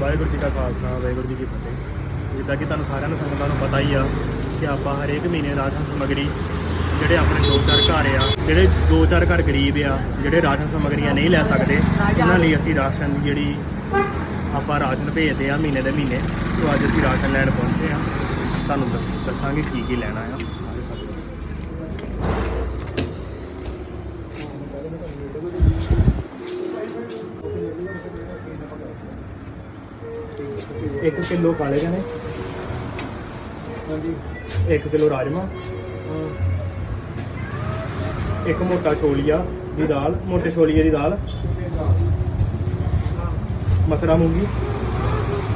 ਵਾਹਿਗੁਰੂ ਜੀ ਕਾ ਖਾਲਸਾ, ਵਾਹਿਗੁਰੂ ਜੀ ਕੀ ਫਤਿਹ। ਜਿੱਦਾਂ ਕਿ ਤੁਹਾਨੂੰ ਸਾਰਿਆਂ ਨੂੰ ਸੰਗਤਾਂ ਨੂੰ ਪਤਾ ਹੀ ਆ ਕਿ ਆਪਾਂ ਹਰੇਕ ਮਹੀਨੇ ਰਾਸ਼ਨ ਸਮੱਗਰੀ ਜਿਹੜੇ ਆਪਣੇ ਦੋ ਚਾਰ ਘਰ ਆ, ਜਿਹੜੇ ਦੋ ਚਾਰ ਘਰ ਗਰੀਬ ਆ, ਜਿਹੜੇ ਰਾਸ਼ਨ ਸਮੱਗਰੀਆਂ ਨਹੀਂ ਲੈ ਸਕਦੇ, ਉਹਨਾਂ ਲਈ ਅਸੀਂ ਰਾਸ਼ਨ ਜਿਹੜੀ ਆਪਾਂ ਰਾਸ਼ਨ ਭੇਜਦੇ ਆ ਮਹੀਨੇ ਦੇ ਮਹੀਨੇ ਤੋਂ ਅੱਜ ਅਸੀਂ ਰਾਸ਼ਨ ਲੈਣ ਪਹੁੰਚੇ ਆ। ਤੁਹਾਨੂੰ ਦੱਸ- ਦੱਸਾਂਗੇ ਕੀ ਕੀ ਲੈਣਾ ਆ। ਇੱਕ ਕਿਲੋ ਕਾਲੇ ਚਨੇ। ਹਾਂਜੀ। 1 ਕਿਲੋ ਰਾਜਮਾ। ਇੱਕ ਮੋਟਾ ਛੋਲੀਆ ਦੀ ਦਾਲ, ਮੋਟੇ ਛੋਲੀਏ ਦੀ ਦਾਲ। ਮਸਰਾ ਮੂੰਗੀ,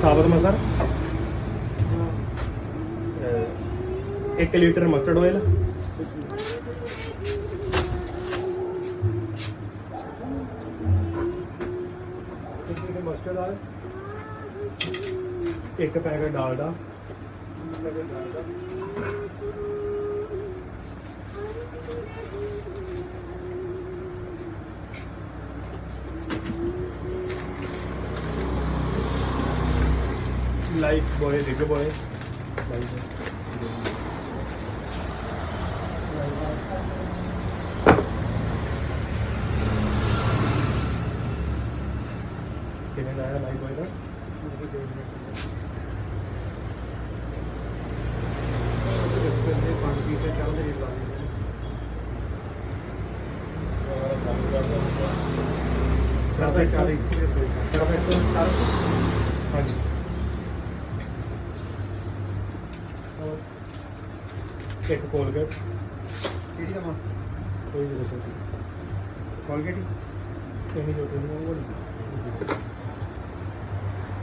ਸਾਬਤ ਮਸਰ। 1 litre mustard oil mustard oil ਇੱਕ packet Dalda Lifebuoy big boy ਕਿੰਨੇ ਦਾ ਹੈ ਲਾਈਫ ਬੋਏ ਦਾ ਪੰਜ ਪੀਸੇ ਚੱਲ ਰਹੀ Surf Excel Surf Excel Surf ਹਾਂਜੀ ਔਰ ਇੱਕ ਕੋਲਗੇਟ ਕਿਹੜੀ ਮਾ ਕੋਈ ਵੀ ਦੱਸੋ ਕੋਲਗੇਟ ਕਿੰਨੀ ਛੋਟੀ ਨਹੀਂ ਉਹ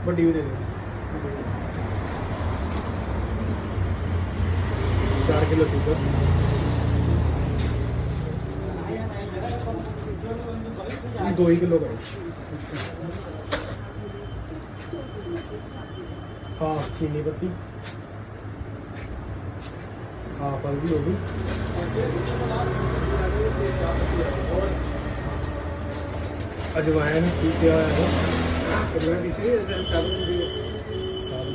ਵੱਡੀ ਵੱਡੀ ਵੀ ਦੇ ਦਿਓ 4 ਕਿਲੋ ਸ਼ੂਗਰ ਇਹ 2 ਕਿਲੋ ਕਰੋ ਹਾਂ ਚੀਨੀ ਪੱਤੀ ਹਾਂ ਫਲ ਵੀ ਹੋ ਗਈ ਅਜਵਾਇਨ ਕੀ ਕਿਹਾ ਹੈ ਕਿਹੜਾ ਕਿਸੇ ਦੇ ਸਾਬਣ ਦੀ ਸਾਲ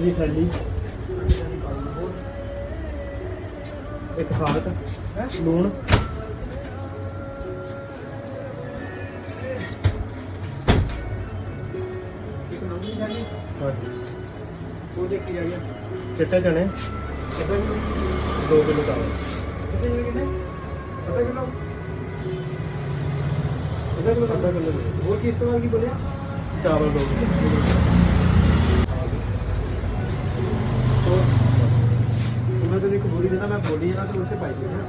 ਦੀ ਸਾਲ ਕਿੰਨੇ ਇੱਕ ਕਾੜਾ ਨਮਕ ਅੱਟ ਦੀ ਥੈਲੀ ਸਾਲਟ ਲੂਣ। ਇੱਕ ਨਵੀਂ ਜਾਨੀ ਹਾਂਜੀ। ਚਿੱਟੇ ਚਨੇ। ਕਿੱਦਾਂ 2 ਕਿਲੋ ਚਾਵਲ। ਕਿੱਥੇ ਕਿੰਨੇ ਅੱਧਾ ਕਿਲੋ ਅੱਧਾ ਕਿਲੋ ਅੱਧਾ ਕਿਲੋ। ਹੋਰ ਕੀ ਇਸਤੇਮਾਲ ਕੀ ਬੋਲਿਆ? ਚਾਵਲ ਦੋ ਕਿਲੋ। ਤੇ ਇੱਕ ਬੋਰੀ ਦੇਣਾ ਮੈਂ ਬੋਲੀ ਜਾਣਾ ਤੇ ਉੱਥੇ ਪਾਈ ਦੇਣਾ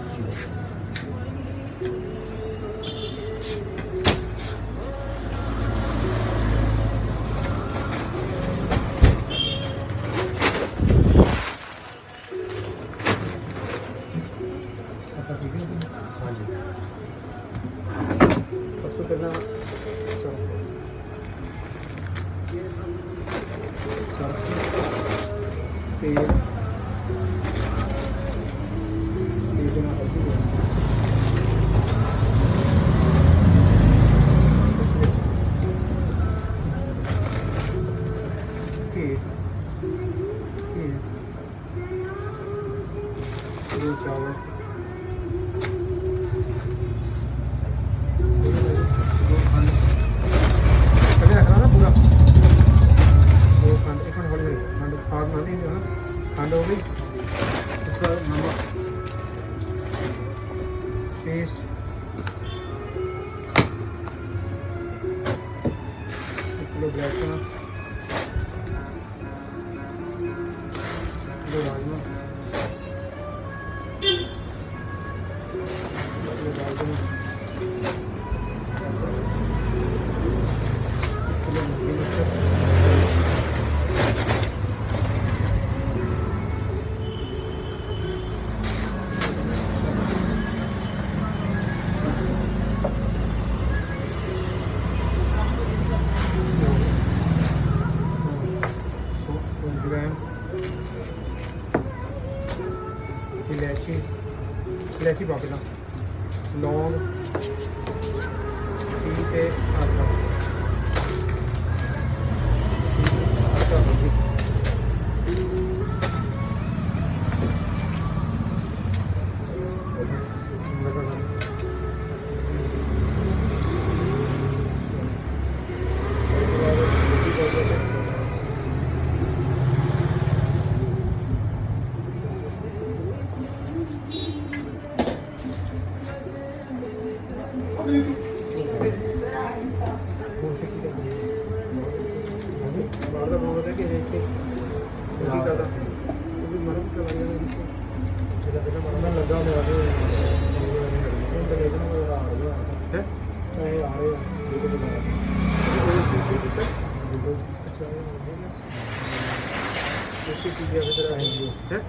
ਤੇ ਇਲਾਚੀ ਪਾ ਪਹਿਲਾਂ ਲੌਂਗ ਠੀਕ ਹੈ ਆਟਾ ਆਟਾ ਹੋਗੀ ਬਾਹਰ ਦਾ ਬੋਲ ਰਿਹਾ ਕਿ ਇਹ ਕਿ ਕੀ ਕਰਦਾ ਉਹ ਵੀ ਮਰਦ ਕਰ ਰਿਹਾ ਜਿਹੜਾ ਪਹਿਲਾਂ ਮਰਨ ਲੱਗਾ ਹੋਇਆ ਤੇ ਉਹ ਤਾਂ ਇਹਦੇ ਨਾਲ ਆ ਰਿਹਾ ਹੈ ਇਹ ਆ ਰਿਹਾ ਇਹ ਤਾਂ ਬਣਾ ਇਹ ਕੀ ਸੀ ਕੀਤਾ ਅੱਛਾ ਇਹ ਹੋ ਗਿਆ ਇਹ ਕੀ ਕੀ ਹੈ ਤੇਰਾ ਹੈ ਹੈ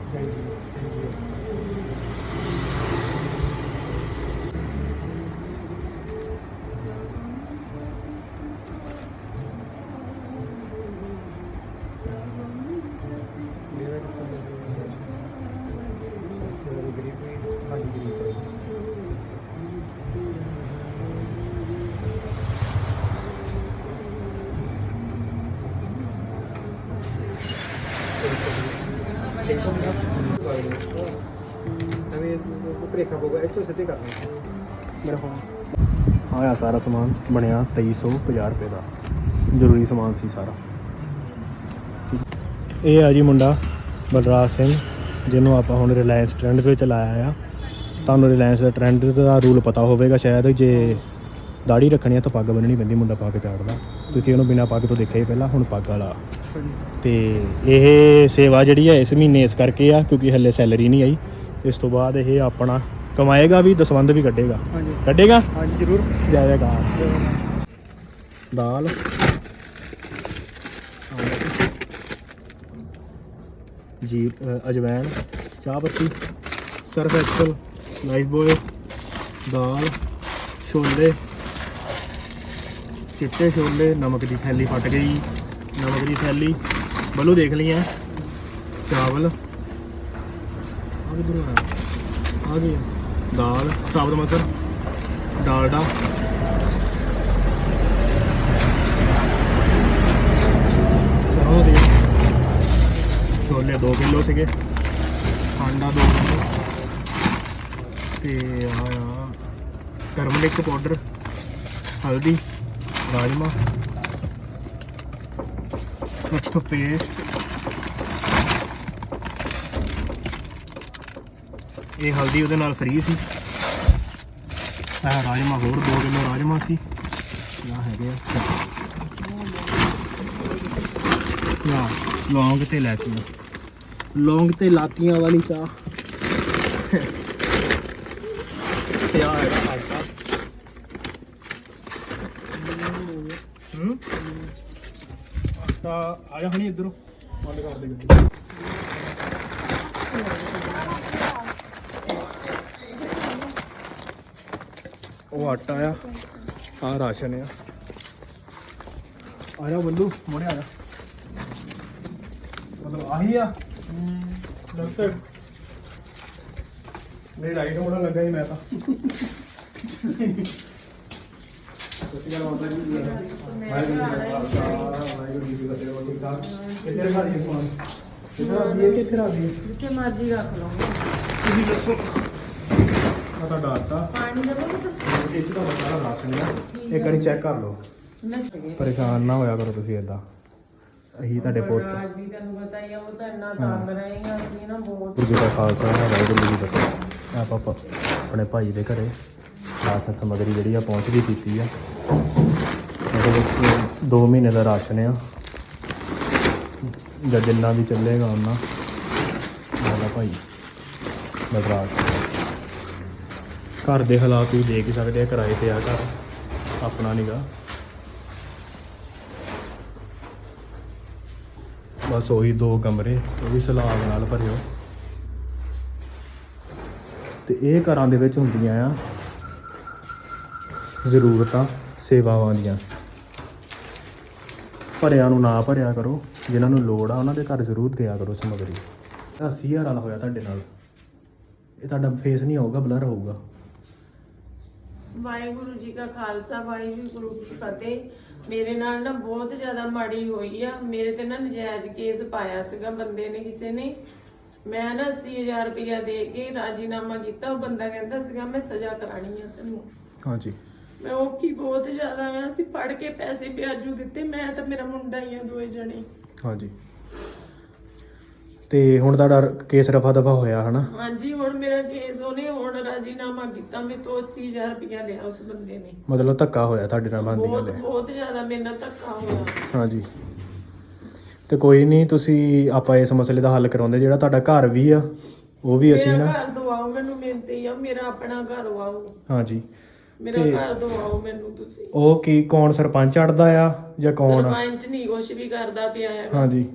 ਮੇਰਾ ਕਿੱਥੇ ਮੇਰਾ ਗਰੀਬ ਵੀ ਹਾਂਜੀ ਗਰੀਬ ਹੈ ਅਵੇ ਬ੍ਰੇਕਾਂ ਹੋਗਾ ਇੱਥੋਂ ਸਿੱਧੇ ਕਰਨਾ ਮੇਰਾ ਫੋਨ ਆਇਆ ਸਾਰਾ ਸਮਾਨ, ਬਣਿਆ 2350 ਰੁਪਏ ਦਾ। ਜ਼ਰੂਰੀ ਸਮਾਨ ਸੀ ਸਾਰਾ। ਇਹ ਆ ਜੀ ਮੁੰਡਾ, ਬਲਰਾਜ ਸਿੰਘ, ਜਿਹਨੂੰ ਆਪਾਂ ਹੁਣ ਰਿਲਾਇੰਸ ਟ੍ਰੈਂਡਸ ਵਿੱਚ ਲਾਇਆ ਆ। ਤੁਹਾਨੂੰ ਰਿਲਾਇੰਸ ਟ੍ਰੈਂਡਸ ਦਾ ਰੂਲ ਪਤਾ ਹੋਵੇਗਾ ਸ਼ਾਇਦ, ਜੇ ਦਾੜੀ ਰੱਖਣੀ ਆ ਤਾਂ ਪੱਗ ਬੰਨਣੀ ਪੈਂਦੀ ਮੁੰਡਾ ਪੱਗ ਚਾੜਦਾ। ਤੁਸੀਂ ਉਹਨੂੰ ਬਿਨਾਂ ਪੱਗ ਤੋਂ ਦੇਖਿਆ ਹੀ ਪਹਿਲਾਂ ਹੁਣ ਪੱਗ ਵਾਲਾ। ਤੇ ਇਹ ਸੇਵਾ ਜਿਹੜੀ ਹੈ ਇਸ ਮਹੀਨੇ ਇਸ ਕਰਕੇ ਆ ਕਿਉਂਕਿ ਹੱਲੇ ਸੈਲਰੀ ਨਹੀਂ ਆਈ। ਇਸ ਤੋਂ ਬਾਅਦ ਇਹ ਆਪਣਾ ਕਮਾਏਗਾ ਵੀ ਦਸਵੰਦ ਵੀ ਕੱਢੇਗਾ। ਹਾਂਜੀ। ਕੱਢੇਗਾ? ਹਾਂਜੀ ਜ਼ਰੂਰ। ਜਾਏਗਾ ਦਾਲ। ਜੀ ਅ, ਅਜਵੈਨ ਚਾਹ ਪੱਤੀ ਸਰਫ ਐਕਸਲ ਲਾਈਫ ਬੋਏ ਦਾਲ ਛੋਲੇ। ਚਿੱਟੇ ਛੋਲੇ, ਨਮਕ ਦੀ ਥੈਲੀ ਫਟ ਗਈ। ਨਮਕ ਦੀ ਥੈਲੀ। ਬੱਲੂ ਦੇਖ ਲਈਆਂ। ਚਾਵਲ। ਆ ਕਿੱਧਰੋਂ ਆਇਆ? ਆ? ਗਈ ਦਾਲ, ਸਾਬਤ ਮਸਰ, ਡਾਲਡਾ। ਸਰੋਂ ਦੇ ਛੋਲੇ 2 ਕਿਲੋ ਸੀਗੇ। ਆਂਡਾ 2 ਕਿਲੋ। ਤੇ ਆ। ਟਰਮਰਿਕ ਪਾਊਡਰ, ਹਲਦੀ। ਰਾਜਮਾ ਟੁੱਥ ਪੇਸਟ ਇਹ ਹਲਦੀ ਉਹਦੇ ਨਾਲ ਫਰੀ ਸੀ। ਆਹ ਰਾਜਮਾ ਹੋਰ 2 ਕਿਲੋ ਰਾਜਮਾ ਸੀ। ਆ ਹੈਗੇ ਆ। ਲੌਂਗ ਤੇ ਇਲਾਚੀ ਲੌਂਗ ਤੇ ਲਾਤੀਆਂ ਵਾਲੀ ਚਾਹ। ਤੇ ਆ ਹੈਗਾ ਆਟਾ ਹੂੰ ਆਟਾ ਆ ਜਾ ਹਣੀ ਇੱਧਰੋਂ। ਬੰਦ ਕਰ ਦੇ ਗੱਡੀ। ਉਹ ਆਟਾ ਆ ਆ ਰਾਸ਼ਨ ਆ। ਆ ਜਾ ਬੱਲੂ ਮੋੜੇ ਆ ਜਾ। ਮਤਲਬ ਆਹੀ ਆ? ਡਾਕਟਰ ਮੇਰੀ ਲਾਈਟ ਹੋਣਾ ਲੱਗਾ ਹੀ ਮੈਂ ਤਾਂ। ਸਤਿ ਸ਼੍ਰੀ ਅਕਾਲ ਮਾਤਾ ਜੀ ਵਾਹਿਗੁਰੂ ਜੀ ਕਾ ਖਾਲਸਾ ਵਾਹਿਗੁਰੂ ਜੀ ਕੀ ਫਤਿਹ ਹੋਰ ਠੀਕ ਠਾਕ ਕਿੱਥੇ ਰਖਾ ਦਈਏ ਫੋਨ ਕਿੱਥੇ ਰੱਖ ਦਈਏ ਕਿੱਥੇ ਰੱਖ ਦਈਏ ਜਿੱਥੇ ਮਰਜ਼ੀ ਰੱਖ ਲਓ। ਤੁਸੀਂ ਦੱਸੋ। ਆ ਤੁਹਾਡਾ ਆਟਾ। ਪਾਣੀ ਦਾ ਬਹੁਤ ਇਹ ਚ ਤੁਹਾਡਾ ਸਾਰਾ ਰਾਸ਼ਨ ਆ। ਇੱਕ ਵਾਰੀ ਚੈੱਕ ਕਰ ਲਓ। ਮੈਂ ਪਰੇਸ਼ਾਨ ਨਾ ਹੋਇਆ ਕਰੋ ਤੁਸੀਂ ਇਦਾਂ ਅਸੀਂ ਤੁਹਾਡੇ ਪੁੱਤ। ਰਾਜ ਵੀ ਤੈਨੂੰ ਪਤਾ ਹੀ ਆ ਉਹ ਤਾਂ ਇੰਨਾ ਤੰਗ ਰਹੇ ਆ ਅਸੀਂ ਨਾ ਬਹੁਤ ਜੀ ਦਾ ਖਾਲਸਾ ਵਾਹਿਗੁਰੂ ਜੀ ਕੀ ਫਤਿਹ ਆਪਾਂ ਪ- ਆਪਣੇ ਭਾਈ ਦੇ ਘਰੇ ਰਾਸ਼ਨ ਸਮੱਗਰੀ ਜਿਹੜੀ ਆ ਪਹੁੰਚ ਗਈ ਕੀਤੀ ਆ। ਉਹਦੇ ਵਿੱਚ 2 ਮਹੀਨੇ ਦਾ ਰਾਸ਼ਨ ਆ। ਜਾਂ ਜਿੰਨਾ ਵੀ ਚੱਲੇਗਾ ਉਹਨਾਂ ਮੇਰਾ ਭਾਈ ਬਦਰਾਜ ਘਰ ਦੇ ਹਾਲਾਤ ਵੀ ਦੇਖ ਸਕਦੇ ਆ, ਕਿਰਾਏ ਤੇ ਆ ਘਰ। ਆਪਣਾ ਨੀਗਾ। ਬਸ ਉਹੀ ਦੋ ਕਮਰੇ, ਉਹ ਵੀ ਸਲਾਬ ਨਾਲ ਭਰਿਓ। ਤੇ ਇਹ ਘਰਾਂ ਦੇ ਵਿੱਚ ਹੁੰਦੀਆਂ ਆ ਜ਼ਰੂਰਤਾਂ। ਸੇਵਾਵਾਂ ਦੀਆਂ। ਭਰਿਆਂ ਨੂੰ ਨਾ ਭਰਿਆ ਕਰੋ ਜਿਨ੍ਹਾਂ ਨੂੰ ਲੋੜ ਆ ਉਹਨਾਂ ਦੇ ਘਰ ਜ਼ਰੂਰ ਦਿਆ ਕਰੋ ਸਮਗਰੀ। 80000 ਵਾਲਾ ਹੋਇਆ ਤੁਹਾਡੇ ਨਾਲ। ਇਹ ਤੁਹਾਡਾ ਫੇਸ ਨਹੀਂ ਆਊਗਾ ਬਲਰ ਹੋਊਗਾ। ਵਾਹਿਗੁਰੂ ਜੀ ਕਾ ਖਾਲਸਾ ਵਾਹਿਗੁਰੂ ਜੀ ਕੀ ਫਤਿਹ। ਮੇਰੇ ਨਾਲ ਨਾ ਬਹੁਤ ਜ਼ਿਆਦਾ ਮਾੜੀ ਹੋਈ ਆ। ਮੇਰੇ ਤੇ ਨਾ ਨਜਾਇਜ਼ ਕੇਸ ਪਾਇਆ ਸੀਗਾ ਬੰਦੇ ਨੇ ਕਿਸੇ ਨੇ। ਮੈਂ ਨਾ 80000 ਰੁਪਇਆ ਦੇ ਕੇ ਰਾਜੀਨਾਮਾ ਕੀਤਾ। ਉਹ ਬੰਦਾ ਕਹਿੰਦਾ ਸੀਗਾ ਮੈਂ ਸਜ਼ਾ ਕਰਾਣੀ ਆ ਤੈਨੂੰ। ਹਾਂਜੀ। ਮੈਂ ਔਖੀ ਬਹੁਤ ਜ਼ਿਆਦਾ ਆ ਅਸੀਂ ਫੜ ਕੇ ਪੈਸੇ ਵਿਆਜੂ ਦਿੱਤੇ ਮੈਂ ਤਾਂ ਮੇਰਾ ਮੁੰਡਾ ਹੀ ਆ ਦੋਏ ਜਣੇ। ਹਾਂਜੀ। ਤੇ ਹੁਣ ਤੁਹਾਡਾ ਕੇਸ ਰਫਾ ਦਫਾ ਹੋਇਆ ਹਨਾ? ਹਾਂਜੀ ਹੁਣ ਮੇਰਾ ਕੇਸ ਉਹਨੇ ਹੁਣ ਰਾਜੀਨਾਮਾ ਕੀਤਾ। ਮੈਂ ਤੋਂ 80000 ਰੁਪਇਆ ਲਿਆ ਉਸ ਬੰਦੇ ਨੇ। ਮਤਲਬ ਧੱਕਾ ਹੋਇਆ ਤੁਹਾਡੇ ਨਾਲ ਬੰਦੀ ਬਹੁਤ ਗੱਲ ਹੈ। ਬਹੁਤ ਜ਼ਿਆਦਾ ਮੇਰੇ ਨਾਲ ਧੱਕਾ ਹੋਇਆ। ਹਾਂਜੀ। ਤੇ ਕੋਈ ਨਹੀਂ ਤੁਸੀਂ ਆਪਾਂ ਇਸ ਮਸਲੇ ਦਾ ਹੱਲ ਕਰਾਉਂਦੇ। ਜਿਹੜਾ ਤੁਹਾਡਾ ਘਰ ਵੀ ਆ ਉਹ ਵੀ ਅਸੀਂ ਮੇਰਾ ਨਾ ਘਰ ਦਵਾਓ ਮੈਨੂੰ ਮਿਲਦੇ ਹੀ ਆ। ਮੇਰਾ ਆਪਣਾ ਘਰ ਵਾਓ। ਹਾਂਜੀ। ਮੇਰਾ ਤੇ- ਘਰ ਦਵਾਓ ਮੈਨੂੰ ਤੁਸੀਂ। ਉਹ ਕੀ ਕੌਣ ਸਰਪੰਚ ਅੜਦਾ ਆ ਜਾਂ ਕੌਣ ਆ? ਸਰਪੰਚ ਨਹੀਂ ਕੁਛ ਵੀ ਕਰਦਾ ਪਿਆ ਹੈਗਾ। ਹਾਂਜੀ।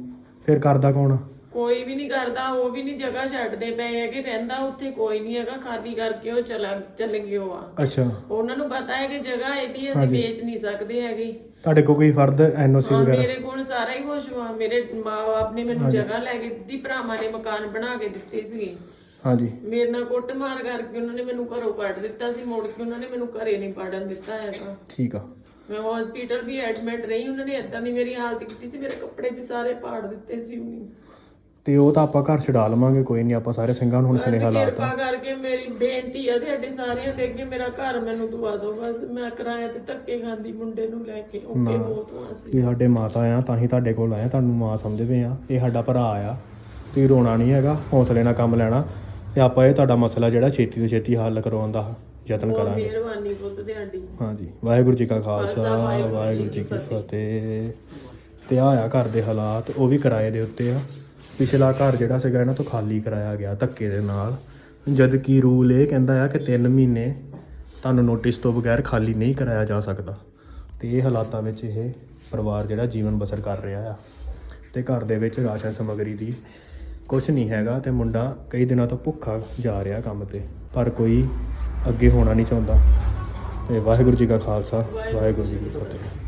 ਫਿਰ ਕਰਦਾ ਕੌਣ? ਕੋਈ ਵੀ ਨਹੀਂ ਕਰਦਾ ਉਹ ਵੀ ਨਹੀਂ ਜਗ੍ਹਾ ਛੱਡਦੇ ਪਏ ਹੈਗੇ ਰਹਿੰਦਾ ਉੱਥੇ ਕੋਈ ਨਹੀਂ ਹੈਗਾ ਖਾਲੀ ਕਰਕੇ ਉਹ ਚਲਾ ਚੱਲ ਗਏ ਉਹ ਆ। ਅੱਛਾ। ਉਹਨਾਂ ਨੂੰ ਪਤਾ ਹੈ ਕਿ ਜਗ੍ਹਾ ਇਹਦੀ ਅਸੀਂ ਵੇਚ ਨਹੀਂ ਸਕਦੇ ਹੈਗੇ। ਤੁਹਾਡੇ ਕੋਲ ਕੋਈ ਫਰਦ ਐਨਓਸੀ ਹਾਂ, ਵਗੈਰਾ? ਮੇਰੇ ਕੋਲ ਸਾਰਾ ਹੀ ਕੁਝ ਵਾ। ਮੇਰੇ ਮਾਂ-ਬਾਪ ਨੇ ਮੈਨੂੰ ਜਗ੍ਹਾ ਲੈ ਕੇ ਦਿੱਤੀ ਭਰਾਵਾਂ ਨੇ ਮਕਾਨ ਬਣਾ ਕੇ ਦਿੱਤੇ ਸੀਗੇ। ਹਾਂਜੀ। ਮੇਰੇ ਨਾਲ ਕੁੱਟਮਾਰ ਕਰਕੇ ਉਹਨਾਂ ਨੇ ਮੈਨੂੰ ਘਰੋਂ ਕੱਢ ਦਿੱਤਾ ਸੀ ਮੁੜ ਕੇ ਉਹਨਾਂ ਨੇ ਮੈਨੂੰ ਘਰੇ ਨਹੀਂ ਪੜਨ ਦਿੱਤਾ ਹੈਗਾ। ਠੀਕ ਆ। ਮੈਂ ਹਸਪੀਟਲ ਵੀ ਐਡਮਿਟ ਰਹੀ ਉਹਨਾਂ ਨੇ ਇਦਾਂ ਦੀ ਮੇਰੀ ਹਾਲਤ ਕੀਤੀ ਸੀ ਮੇਰੇ ਕੱਪੜੇ ਵੀ ਸਾਰੇ ਪਾੜ ਦਿੱਤੇ ਸੀ ਉਹਨੇ। ਤੇ ਉਹ ਤਾਂ ਆਪਾਂ ਘਰ ਛਡਾ ਲਵਾਂਗੇ ਕੋਈ ਨਹੀਂ ਆਪਾਂ ਸਾਰੇ ਸਿੰਘਾਂ ਨੂੰ ਹੁਣ ਬਸ ਸੁਨੇਹਾ ਲਾਤਾ ਕਿਰਪਾ ਕਰਕੇ ਮੇਰੀ ਬੇਨਤੀ ਹੈ ਤੁਹਾਡੇ ਸਾਰਿਆਂ ਦੇ ਅੱਗੇ ਮੇਰਾ ਘਰ ਮੈਨੂੰ ਦਵਾ ਦਿਓ ਬਸ ਮੈਂ ਕਿਰਾਏ ਤੇ ਧੱਕੇ ਖਾਂਦੀ ਮੁੰਡੇ ਨੂੰ ਲੈ ਕੇ ਓਕੇ ਬਹੁਤ ਹੋਆ ਸੀ ਇਹ ਸਾਡੇ ਮਾਤਾ ਆ ਤਾਂ ਹੀ ਤੁਹਾਡੇ ਕੋਲ ਆਏ ਆ, ਤੁਹਾਨੂੰ ਮਾਂ ਸਮਝਦੇ ਆ ਇਹ ਸਾਡਾ ਭਰਾ ਆ ਤੁਸੀਂ ਰੋਣਾ ਨਹੀਂ ਹੈਗਾ ਹੌਸਲੇ ਨਾਲ ਕੰਮ ਲੈਣਾ। ਤੇ ਆਪਾਂ ਇਹ ਤੁਹਾਡਾ ਮਸਲਾ ਜਿਹੜਾ ਛੇਤੀ ਤੋਂ ਛੇਤੀ ਹੱਲ ਕਰਵਾਉਣ ਦਾ ਯਤਨ ਬਹੁਤ ਕਰਾਂਗੇ। ਮਿਹਰਬਾਨੀ ਪੁੱਤ ਤੁਹਾਡੀ। ਹਾਂਜੀ ਵਾਹਿਗੁਰੂ ਜੀ ਕਾ ਖਾਲਸਾ ਵਾਹਿਗੁਰੂ ਜੀ ਕੀ ਫਤਿਹ। ਤੇ ਆਹ ਆ ਘਰ ਦੇ ਹਾਲਾਤ ਉਹ ਵੀ ਕਿਰਾਏ ਦੇ ਉੱਤੇ ਆ। ਪਿਛਲਾ ਘਰ ਜਿਹੜਾ ਸੀਗਾ ਇਹਨਾਂ ਤੋਂ ਖਾਲੀ ਕਰਾਇਆ ਗਿਆ ਧੱਕੇ ਦੇ ਨਾਲ। ਜਦ ਕੀ ਰੂਲ ਇਹ ਕਹਿੰਦਾ ਆ ਕਿ 3 ਮਹੀਨੇ ਤੁਹਾਨੂੰ ਨੋਟਿਸ ਤੋਂ ਬਗੈਰ ਖਾਲੀ ਨਹੀਂ ਕਰਾਇਆ ਜਾ ਸਕਦਾ। ਤੇ ਇਹ ਹਾਲਾਤਾਂ ਵਿੱਚ ਇਹ ਪਰਿਵਾਰ ਜਿਹੜਾ ਜੀਵਨ ਬਸਰ ਕਰ ਰਿਹਾ ਆ। ਤੇ ਘਰ ਦੇ ਵਿੱਚ ਰਾਸ਼ਨ ਸਮੱਗਰੀ ਦੀ ਕੁਝ ਨਹੀਂ ਹੈਗਾ ਤੇ ਮੁੰਡਾ ਕਈ ਦਿਨਾਂ ਤੋਂ ਭੁੱਖਾ ਜਾ ਰਿਹਾ ਕੰਮ ਤੇ, ਪਰ ਕੋਈ ਅੱਗੇ ਹੋਣਾ ਨਹੀਂ ਚਾਹੁੰਦਾ। ਤੇ ਵਾਹਿਗੁਰੂ ਜੀ ਕਾ ਖਾਲਸਾ, ਵਾਹਿਗੁਰੂ ਜੀ ਕੀ ਫਤਿਹ।